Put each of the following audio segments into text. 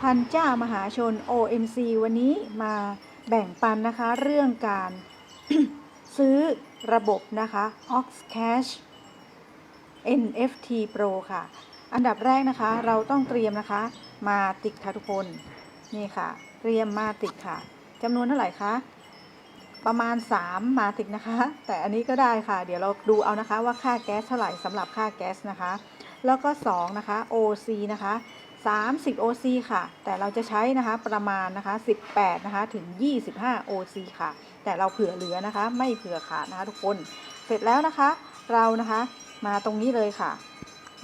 พันจ้ามหาชน OMC วันนี้มาแบ่งปันนะคะ เรื่องการซื้อระบบนะคะ Ox Cash NFT Pro ค่ะ อันดับแรกนะคะ เราต้องเตรียมนะคะ มาติกค่ะทุกคน นี่ค่ะ เตรียมมาติกค่ะจำนวนเท่าไหร่คะ ประมาณ 3 มาติกนะคะ แต่อันนี้ก็ได้ค่ะ เดี๋ยวเราดูเอานะคะว่าค่าแก๊สเท่าไหร่สำหรับค่าแก๊สนะคะ แล้วก็ 2 นะคะ OC นะคะ 30 OC ค่ะ แต่เราจะใช้นะคะประมาณนะคะ18นะคะถึง 25 OC ค่ะ แต่เราเผื่อเหลือนะคะ ไม่เผื่อขาดนะคะทุกคน เสร็จแล้วนะคะ เรานะคะมาตรงนี้เลยค่ะ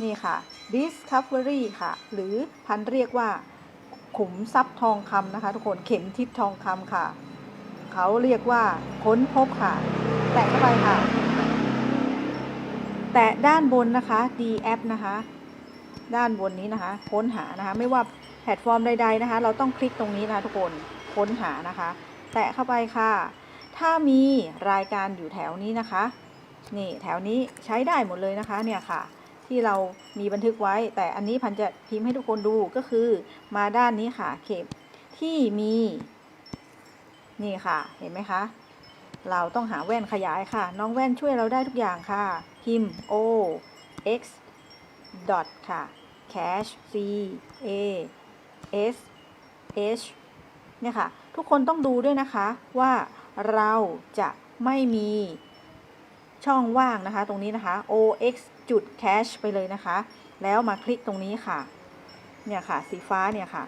นี่ค่ะ Discovery ค่ะ หรือพันเรียกว่า ขุมทรัพย์ทองคำนะคะทุกคนเข็มทิศทองคำค่ะ เขาเรียกว่าค้นพบค่ะ แตะเข้าไปค่ะ แตะด้านบนนะคะ D app นะคะ ด้านบนนี้นะคะ ค้นหานะคะ ไม่ว่าแพลตฟอร์มใดๆนะคะ เราต้องคลิกตรงนี้นะคะทุกคนค้นหานะคะ แตะเข้าไปค่ะ ถ้ามีรายการอยู่แถวนี้นะคะ นี่แถวนี้ใช้ได้หมดเลยนะคะเนี่ยค่ะ ที่เรามีบันทึกไว้ แต่อันนี้พันจะพิมพ์ให้ทุกคนดูก็คือมาด้านนี้ค่ะเข็มที่มีนี่ค่ะเห็นไหมคะ เราต้องหาแว่นขยายค่ะ น้องแว่นช่วยเราได้ทุกอย่างค่ะ พิมพ์ O X dot ค่ะ cash C A S H เนี่ยค่ะ ทุกคนต้องดูด้วยนะคะว่าเราจะไม่มีช่องว่างนะคะ ตรงนี้นะคะ O X จุด cash ไปเลยนะคะ แล้วมาคลิกตรงนี้ค่ะ เนี่ยค่ะ สีฟ้าเนี่ยค่ะ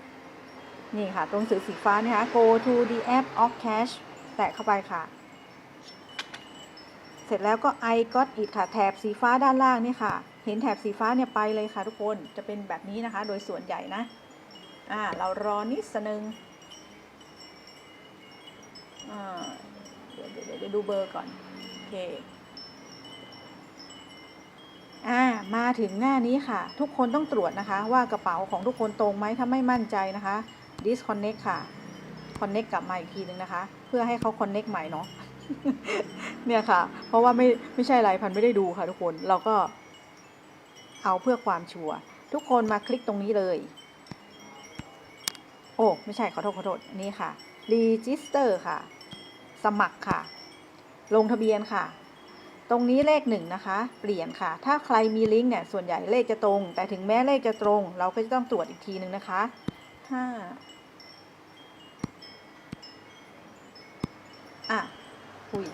นี่ค่ะ ตรงสื่อสีฟ้านี่ยค่ะ go to the app of cash แตะเข้าไปค่ะ เสร็จแล้วก็ I got it ค่ะ แถบสีฟ้าด้านล่างนี่ค่ะ เห็นแถบสีฟ้าเนี่ยไปเลยค่ะทุกคนจะเป็นแบบนี้นะคะ โดยส่วนใหญ่นะอ่าเรารอนิดนึงอ่าเดี๋ยวเดี๋ยวเดี๋ยวดูเบอร์ก่อนโอเคอ่ามาถึงหน้านี้ค่ะ ทุกคนต้องตรวจนะคะ ว่ากระเป๋าของทุกคนตรงไหมถ้าไม่มั่นใจนะคะ disconnect ค่ะ connect กลับมาอีกทีนึงนะคะ เพื่อให้เขา connect ใหม่เนาะเนี่ยค่ะ เพราะว่าไม่ไม่ใช่ไรพันไม่ได้ดูค่ะทุกคนเราก็ เอาเพื่อความชัวร์ทุกคนมาคลิกตรงนี้เลย โอ้ ไม่ใช่ขอโทษขอโทษนี่ค่ะ register ค่ะ สมัครค่ะ ลงทะเบียนค่ะ ตรงนี้เลขหนึ่งนะคะ เปลี่ยนค่ะ ถ้าใครมีลิงก์เนี่ย ส่วนใหญ่เลขจะตรง แต่ถึงแม้เลขจะตรง เราก็จะต้องตรวจอีกทีหนึ่งนะคะห้าอะคุย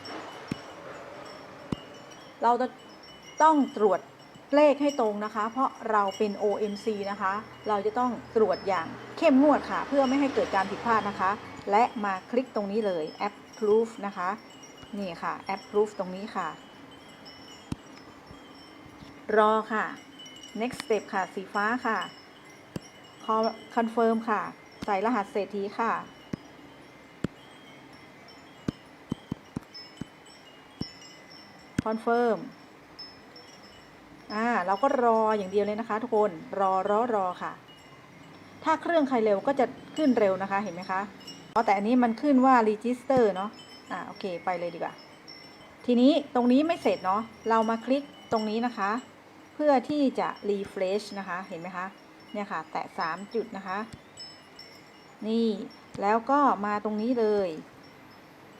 เราจะต้องตรวจ เลขให้ตรงนะคะ เพราะเราเป็น OMC นะคะ เราจะต้องตรวจอย่างเข้มงวดค่ะ เพื่อไม่ให้เกิดการผิดพลาดนะคะ และมาคลิกตรงนี้เลย approve นะคะ นี่ค่ะ approve ตรงนี้ค่ะ รอค่ะ next step ค่ะ สีฟ้าค่ะ confirm ค่ะ ใส่รหัสเศรษฐีค่ะ confirm อ่าเราก็รออย่างเดียวเลยนะคะ ทุกคนรอรอรอค่ะ ถ้าเครื่องใครเร็วก็จะขึ้นเร็วนะคะเห็นไหมคะอ๋อแต่อันนี้มันขึ้นว่า register เนาะอ่าโอเคไปเลยดีกว่า ทีนี้ตรงนี้ไม่เสร็จเนาะเรามาคลิกตรงนี้นะคะ เพื่อที่จะ refresh นะคะเห็นไหมคะเนี่ยค่ะ แตะ 3 จุดนะคะ นี่แล้วก็มาตรงนี้เลย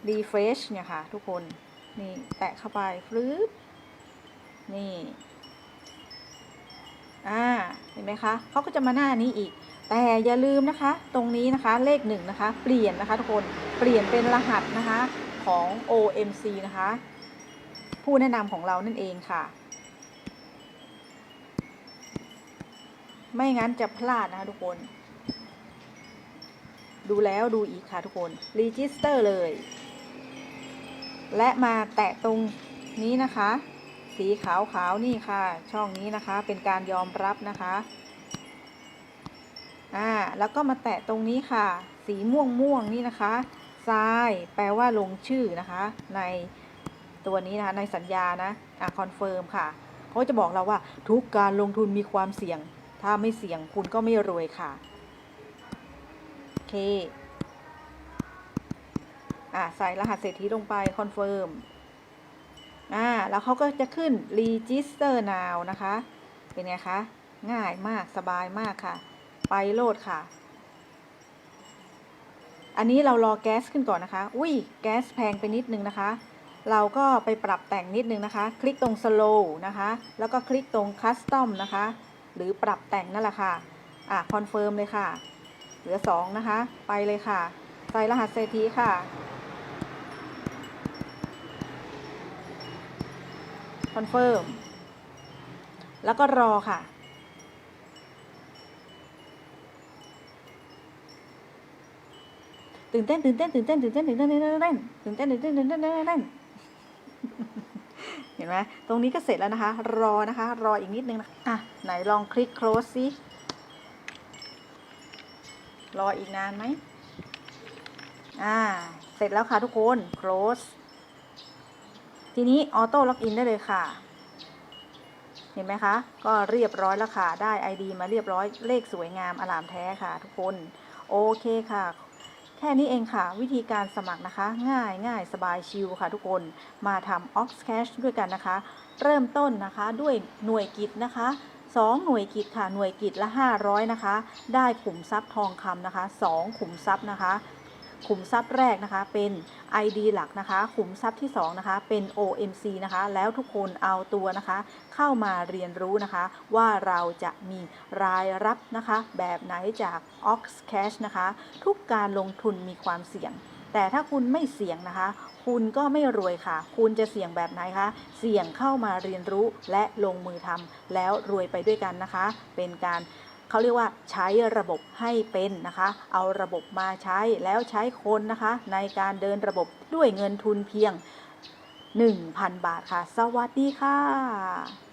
refresh เนี่ยค่ะ ทุกคน นี่ แตะเข้าไปฟลึบนี่ อ่าเห็นไหมคะเขาก็จะมาหน้านี้อีก แต่อย่าลืมนะคะ ตรงนี้นะคะเลขหนึ่งนะคะ เปลี่ยนนะคะทุกคนเปลี่ยนเป็นรหัสนะคะของ OMC นะคะ ผู้แนะนำของเรานั่นเองค่ะ ไม่งั้นจะพลาดนะคะทุกคน ดูแล้วดูอีกค่ะทุกคน register เลย และมาแตะตรงนี้นะคะ สีขาวขาวนี่ค่ะ ช่องนี้นะคะ เป็นการยอมรับนะคะอ่าแล้วก็มาแตะตรงนี้ค่ะ สีม่วงม่วงนี่นะคะทรายแปลว่าลงชื่อนะคะ ในตัวนี้นะคะในสัญญานะอ่าคอนเฟิร์มค่ะเขาจะบอกเราว่าทุกการลงทุนมีความเสี่ยง ถ้าไม่เสี่ยงคุณก็ไม่รวยค่ะโอเคอ่าใส่รหัสเศรษฐีลงไปคอนเฟิร์ม อ่าแล้วเขาก็จะขึ้น register now นะคะ เป็นไงคะ ง่ายมากสบายมากค่ะ ไปโหลดค่ะ อันนี้เรารอแก๊สขึ้นก่อนนะคะ อุ้ยแก๊สแพงไปนิดนึงนะคะ เราก็ไปปรับแต่งนิดนึงนะคะ คลิกตรง slow นะคะ แล้วก็คลิกตรง custom นะคะ หรือปรับแต่งนั่นแหละค่ะ อะคอนเฟิร์มเลยค่ะ เหลือ 2 นะคะ ไปเลยค่ะ ใส่รหัสเศรษฐีค่ะ คอนเฟิร์มแล้วก็รอค่ะ ตื่นเต้นตื่นเต้นตื่นเต้นตื่นเต้นตื่นเต้นตื่นเต้นตื่นเต้นตื่นเต้นตื่นเต้นตื่นเต้นตื่นเต้นเห็นไหมตรงนี้ก็เสร็จแล้วนะคะ รอนะคะ รออีกนิดนึงนะอะไหนลองคลิก close สิรออีกนานไหมอ่า เสร็จแล้วค่ะทุกคน close ทีนี้ออโต้ล็อกอินได้เลยค่ะ เห็นไหมคะ ก็เรียบร้อยแล้วค่ะ ได้ ID มาเรียบร้อย เลขสวยงามอลามแท้ค่ะ ทุกคน โอเคค่ะ แค่นี้เองค่ะ วิธีการสมัครนะคะ ง่ายง่ายสบายชิลค่ะทุกคน มาทำ Ox Cash ด้วยกันนะคะ เริ่มต้นนะคะด้วยหน่วยกิจนะคะ2 หน่วยกิจค่ะ หน่วยกิจละ 500 นะคะ ได้ขุมทรัพย์ทองคำนะคะ 2 ขุมทรัพย์นะคะ ขุมทรัพย์แรกนะคะเป็น ID หลักนะคะ ขุมทรัพย์ที่2นะคะเป็น OMC นะคะ แล้วทุกคนเอาตัวนะคะ เข้ามาเรียนรู้นะคะ ว่าเราจะมีรายรับนะคะ แบบไหนจาก Ox Cash นะคะ ทุกการลงทุนมีความเสี่ยง แต่ถ้าคุณไม่เสี่ยงนะคะ คุณก็ไม่รวยค่ะ คุณจะเสี่ยงแบบไหนคะ เสี่ยงเข้ามาเรียนรู้และลงมือทำแล้วรวยไปด้วยกันนะคะ เป็นการ เขาเรียกว่าใช้ระบบให้เป็นนะคะ เอาระบบมาใช้แล้วใช้คนนะคะ ในการเดินระบบด้วยเงินทุนเพียง 1,000 บาทค่ะ สวัสดีค่ะ